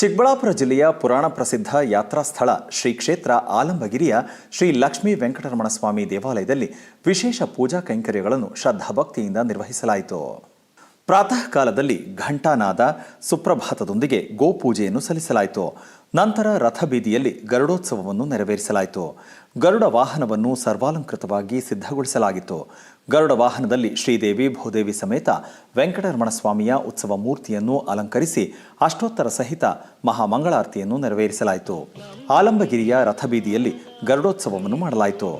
ಚಿಕ್ಕಬಳ್ಳಾಪುರ ಜಿಲ್ಲೆಯ ಪುರಾಣ ಪ್ರಸಿದ್ಧ ಯಾತ್ರಾ ಸ್ಥಳ ಶ್ರೀ ಕ್ಷೇತ್ರ ಆಲಂಬಗಿರಿಯ ಶ್ರೀ ಲಕ್ಷ್ಮೀ ವೆಂಕಟರಮಣ ಸ್ವಾಮಿ ದೇವಾಲಯದಲ್ಲಿ ವಿಶೇಷ ಪೂಜಾ ಕೈಂಕರ್ಯಗಳನ್ನು ಶ್ರದ್ಧಾಭಕ್ತಿಯಿಂದ ನಿರ್ವಹಿಸಲಾಯಿತು. ಪ್ರಾತಃ ಕಾಲದಲ್ಲಿ ಘಂಟಾನಾದ ಸುಪ್ರಭಾತದೊಂದಿಗೆ ಗೋಪೂಜೆಯನ್ನು ಸಲ್ಲಿಸಲಾಯಿತು. ನಂತರ ರಥಬೀದಿಯಲ್ಲಿ ಗರುಡೋತ್ಸವವನ್ನು ನೆರವೇರಿಸಲಾಯಿತು. ಗರುಡ ವಾಹನವನ್ನು ಸರ್ವಾಲಂಕೃತವಾಗಿ ಸಿದ್ಧಗೊಳಿಸಲಾಗಿತ್ತು. ಗರುಡ ವಾಹನದಲ್ಲಿ ಶ್ರೀದೇವಿ, ಭೂದೇವಿ ಸಮೇತ ವೆಂಕಟರಮಣ ಸ್ವಾಮಿಯ ಉತ್ಸವ ಮೂರ್ತಿಯನ್ನು ಅಲಂಕರಿಸಿ ಅಷ್ಟೋತ್ತರ ಸಹಿತ ಮಹಾಮಂಗಳಾರತಿಯನ್ನು ನೆರವೇರಿಸಲಾಯಿತು. ಆಲಂಬಗಿರಿಯ ರಥಬೀದಿಯಲ್ಲಿ ಗರುಡೋತ್ಸವವನ್ನು ಮಾಡಲಾಯಿತು.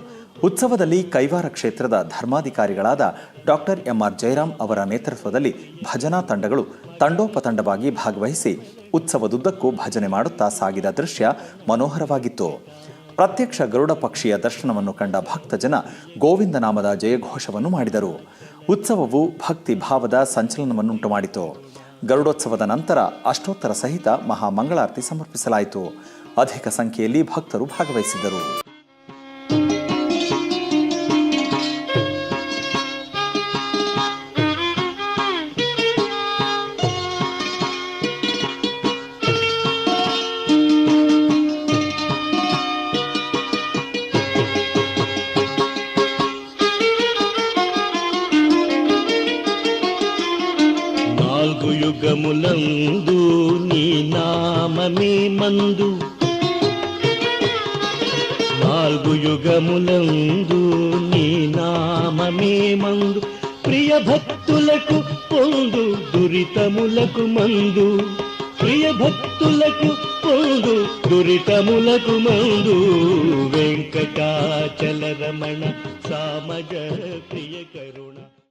ಉತ್ಸವದಲ್ಲಿ ಕೈವಾರ ಕ್ಷೇತ್ರದ ಧರ್ಮಾಧಿಕಾರಿಗಳಾದ ಡಾಕ್ಟರ್ ಎಂಆರ್ ಜಯರಾಮ್ ಅವರ ನೇತೃತ್ವದಲ್ಲಿ ಭಜನಾ ತಂಡಗಳು ತಂಡೋಪತಂಡವಾಗಿ ಭಾಗವಹಿಸಿ ಉತ್ಸವದುದ್ದಕ್ಕೂ ಭಜನೆ ಮಾಡುತ್ತಾ ಸಾಗಿದ ದೃಶ್ಯ ಮನೋಹರವಾಗಿತ್ತು. ಪ್ರತ್ಯಕ್ಷ ಗರುಡ ಪಕ್ಷಿಯ ದರ್ಶನವನ್ನು ಕಂಡ ಭಕ್ತಜನ ಗೋವಿಂದ ನಾಮದ ಜಯಘೋಷವನ್ನು ಮಾಡಿದರು. ಉತ್ಸವವು ಭಕ್ತಿ ಭಾವದ ಸಂಚಲನವನ್ನುಂಟು ಮಾಡಿತು. ಗರುಡೋತ್ಸವದ ನಂತರ ಅಷ್ಟೋತ್ತರ ಸಹಿತ ಮಹಾಮಂಗಳಾರತಿ ಸಮರ್ಪಿಸಲಾಯಿತು. ಅಧಿಕ ಸಂಖ್ಯೆಯಲ್ಲಿ ಭಕ್ತರು ಭಾಗವಹಿಸಿದ್ದರು. నాలుగు యుగములందు నీ నామమే మందు. నాలుగు యుగములందు నీ నామమే మందు. ప్రియ భక్తులకు పొందు దురితములకు మందు. ప్రియ భక్తులకు పొందు దురితములకు మందు. వెంకటాచల రమణ సామజ ప్రియ కరుణ.